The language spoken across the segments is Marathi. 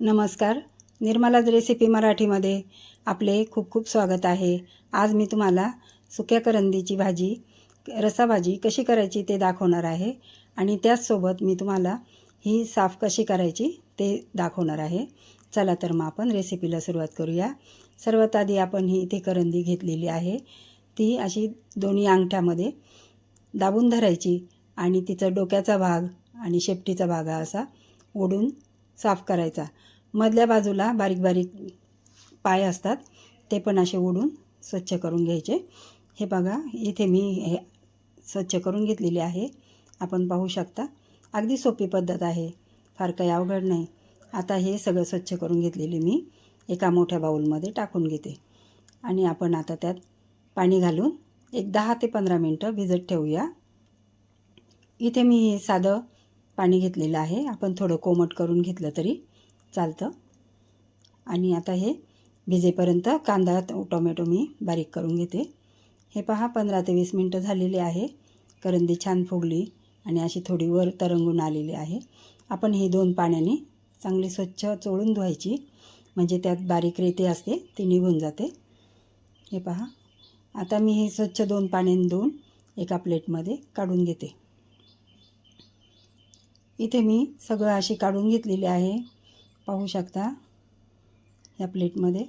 नमस्कार. निर्मलाज रेसिपी मराठीमध्ये आपले खूप खूप स्वागत आहे. आज मी तुम्हाला सुक्या करंदीची भाजी रसाभाजी कशी करायची ते दाखवणार आहे आणि त्याचसोबत मी तुम्हाला ही साफ कशी करायची ते दाखवणार आहे. चला तर मग आपण रेसिपीला सुरुवात करूया. सर्वात आधी आपण ही इथे करंदी घेतलेली आहे. ती अशी दोन्ही अंगठ्यामध्ये दाबून धरायची आणि तिचा डोक्याचा भाग आणि शेपटीचा भाग असा ओढून साफ करायचा. मधल्या बाजूला बारीक बारीक पाय असतात ते पण असे ओढून स्वच्छ करून घ्यायचे. हे बघा इथे मी हे स्वच्छ करून घेतलेली आहे. आपण पाहू शकता अगदी सोपी पद्धत आहे. फार काही अवघड नाही. आता हे सगळं स्वच्छ करून घेतलेले मी एका मोठ्या बाऊलमध्ये टाकून घेते. आणि आपण आता त्यात पाणी घालून एक दहा ते पंधरा मिनटं भिजत ठेवूया. इथे मी साधं पाणी घेतलेलं आहे. आपण थोडं कोमट करून घेतलं तरी चालतं. आणि आता हे भिजेपर्यंत कांदा टोमॅटो मी बारीक करून घेते. हे पहा पंधरा ते वीस मिनटं झालेली आहे. करंदी छान फुगली आणि अशी थोडी वर तरंगून आलेली आहे. आपण ही दोन पाण्याने चांगली स्वच्छ चोळून धुवायची. म्हणजे त्यात बारीक रेती असते ती निघून जाते. हे पहा. आता मी हे स्वच्छ दोन पाण्याने धुवून एका प्लेटमध्ये काढून घेते. इथे मी सगळं अशी काढून घेतलेली आहे. पाहू शकता या प्लेटमध्ये.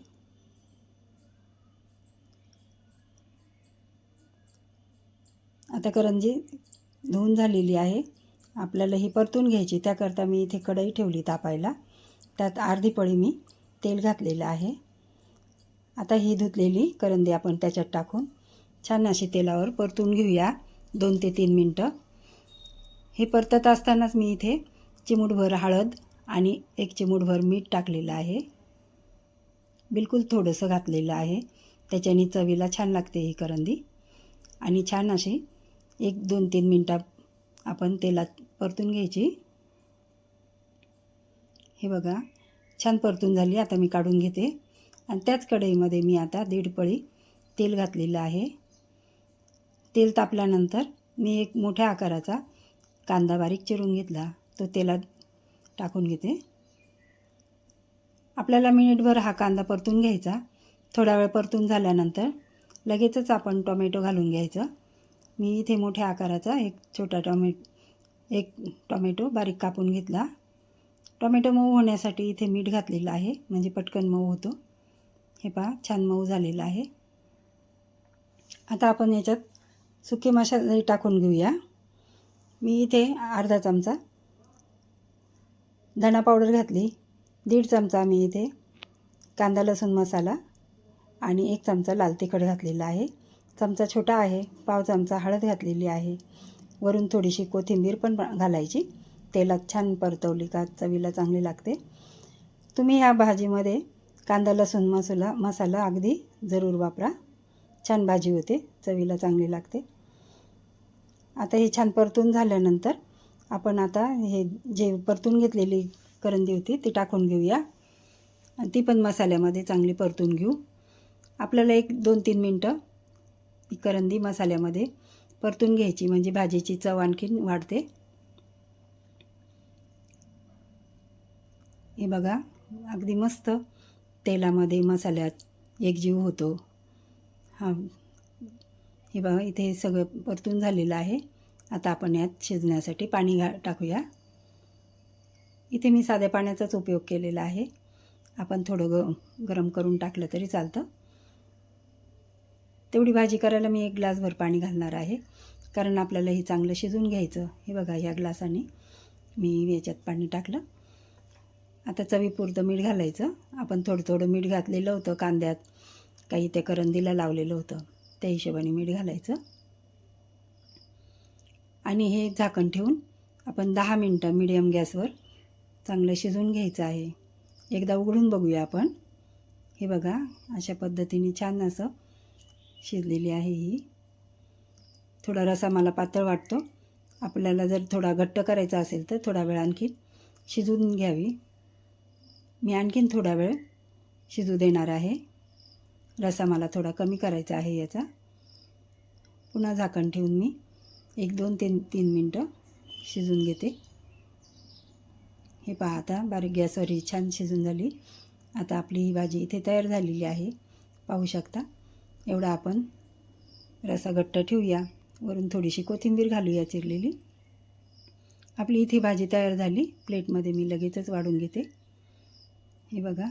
आता करंजी धुवून झालेली आहे. आपल्याला ही परतून घ्यायची त्याकरता मी इथे कढई ठेवली तापायला. त्यात अर्धी पळी मी तेल घातलेलं आहे. आता ही धुतलेली करंदी आपण त्याच्यात टाकून छान अशी तेलावर परतून घेऊया. दोन ते तीन मिनटं. हे परतत असतानाच मी इथे चिमूटभर हळद आणि एक चिमूटभर मीठ टाकलेलं आहे. बिलकुल थोडंसं घातलेलं आहे. त्याच्याने चवीला छान लागते ही करंदी. आणि छान अशी एक दोन तीन मिनटा आपण तेलात परतून घ्यायची. हे बघा छान परतून झाली. आता मी काढून घेते. आणि त्याच कढईमध्ये मी आता दीड पळी तेल घातलेलं आहे. तेल तापल्यानंतर मी एक मोठ्या आकाराचा कांदा बारीक चिरून घेतला तो तेलात टाकून घेते. आपल्याला मिनिटभर हा कांदा परतून घ्यायचा. थोडा वेळ परतून झाल्यानंतर लगेचच आपण टोमॅटो घालून घ्यायचं. मी इथे मोठ्या आकाराचा एक छोटा टॉमे एक टोमॅटो बारीक कापून घेतला. टोमॅटो मऊ होण्यासाठी इथे मीठ घातलेलं आहे म्हणजे पटकन मऊ होतो. हे पहा छान मऊ झालेलं आहे. आता आपण याच्यात सुके मसाले टाकून घेऊया. मी इथे अर्धा चमचा धणा पावडर घातली दीड चमचा मी इथे कांदा लसूण मसाला आणि एक चमचा लाल तिखट घातलेला आहे. चमचा छोटा आहे पाव चमचा हळद घातलेली आहे. वरून थोडीशी कोथिंबीर पण घालायची. तेलात छान परतवली का चवीला चांगली लागते. तुम्ही ह्या भाजीमध्ये कांदा लसूण मसाला मसाला अगदी जरूर वापरा. छान भाजी होते चवीला चांगली लागते. आता हे छान परतून झाल्यानंतर आपण आता हे जे परतून घेतलेली करंदी होती ती टाकून घेऊया. आणि ती पण मसाल्यामध्ये चांगली परतून घेऊ. आपल्याला एक दोन तीन मिनटं ही करंदी मसाल्यामध्ये परतून घ्यायची म्हणजे भाजीची चव आणखीन वाढते. हे बघा अगदी मस्त तेलामध्ये मसाल्यात एकजीव होतो. हा हे बघा इथे सगळं परतून झालेलं आहे. आता आपण यात शिजण्यासाठी पाणी घा टाकूया. इथे मी साध्या पाण्याचाच उपयोग केलेला आहे. आपण थोडं ग गरम करून टाकलं तरी चालतं. तेवढी भाजी करायला मी एक ग्लासभर पाणी घालणार आहे. कारण आपल्याला हे चांगलं शिजून घ्यायचं. हे बघा ह्या ग्लासाने मी याच्यात पाणी टाकलं. आता चवीपुरतं मीठ घालायचं. आपण थोडं थोडं मीठ घातलेलं होतं कांद्यात. काही ते करंदीला लावलेलं होतं. त्या हिशोबाने मीठ घालायचं. आणि हे झाकण ठेवून आपण दहा मिनटं मिडियम गॅसवर चांगलं शिजवून घ्यायचं आहे. एकदा उघडून बघूया आपण. हे बघा अशा पद्धतीने छान असं शिजलेली आहे ही. थोडा रसा मला पातळ वाटतो. आपल्याला जर थोडा घट्ट करायचा असेल तर थोडा वेळ आणखी शिजवून घ्यावी. मी आणखीन थोडा वेळ शिजू देणार आहे. रसा मला थोडा कमी करायचा आहे याचा. पुन्हा झाकण ठेवून मी एक दोन तीन तीन मिनटं शिजून घेते. हे पहा आता बारीक गॅसवर ही छान शिजून झाली. आता आपली ही भाजी इथे तयार झालेली आहे. पाहू शकता. एवढा आपण रसा घट्ट ठेवूया. वरून थोडीशी कोथिंबीर घालूया चिरलेली. आपली इथे भाजी तयार झाली. प्लेटमध्ये मी लगेचच वाढून घेते. हे बघा.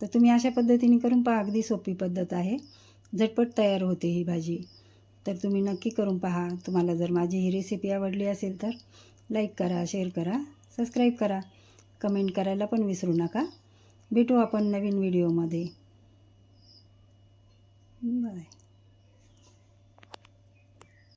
तर तुम्ही अशा पद्धतीने करून पहा अगदी सोपी पद्धत आहे. झटपट तयार होते ही भाजी. तर तुम्ही नक्की करून पहा. तुम्हाला जर माझी ही रेसिपी आवडली असेल तर लाईक करा शेअर करा सबस्क्राईब करा. कमेंट करायला पण विसरू नका. भेटू आपण नवीन व्हिडिओमध्ये बाय